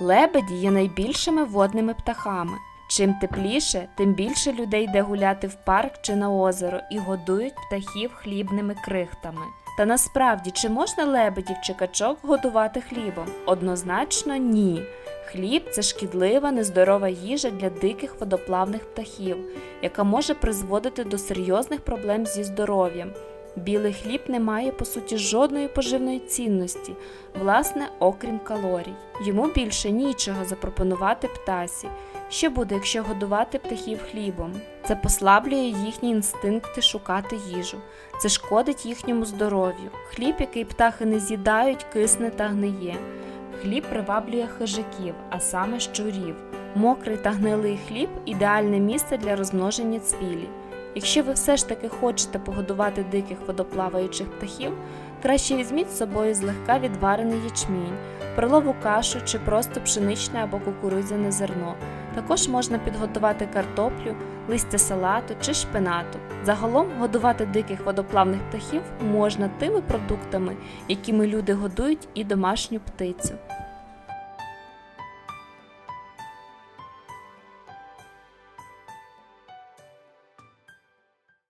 Лебеді є найбільшими водними птахами. Чим тепліше, тим більше людей йде гуляти в парк чи на озеро і годують птахів хлібними крихтами. Та насправді, чи можна лебедів чи качок годувати хлібом? Однозначно ні. Хліб це шкідлива, нездорова їжа для диких водоплавних птахів, яка може призводити до серйозних проблем зі здоров'ям. Білий хліб не має по суті жодної поживної цінності, власне, окрім калорій. Йому більше нічого запропонувати птасі. Що буде, якщо годувати птахів хлібом? Це послаблює їхні інстинкти шукати їжу. Це шкодить їхньому здоров'ю. Хліб, який птахи не з'їдають, кисне та гниє. Хліб приваблює хижаків, а саме щурів. Мокрий та гнилий хліб ідеальне місце для розмноження цвілі. Якщо ви все ж таки хочете погодувати диких водоплаваючих птахів, краще візьміть з собою злегка відварений ячмінь, перлову кашу чи просто пшеничне або кукурудзяне зерно. Також можна підготувати картоплю, листя салату чи шпинату. Загалом годувати диких водоплавних птахів можна тими продуктами, якими люди годують і домашню птицю.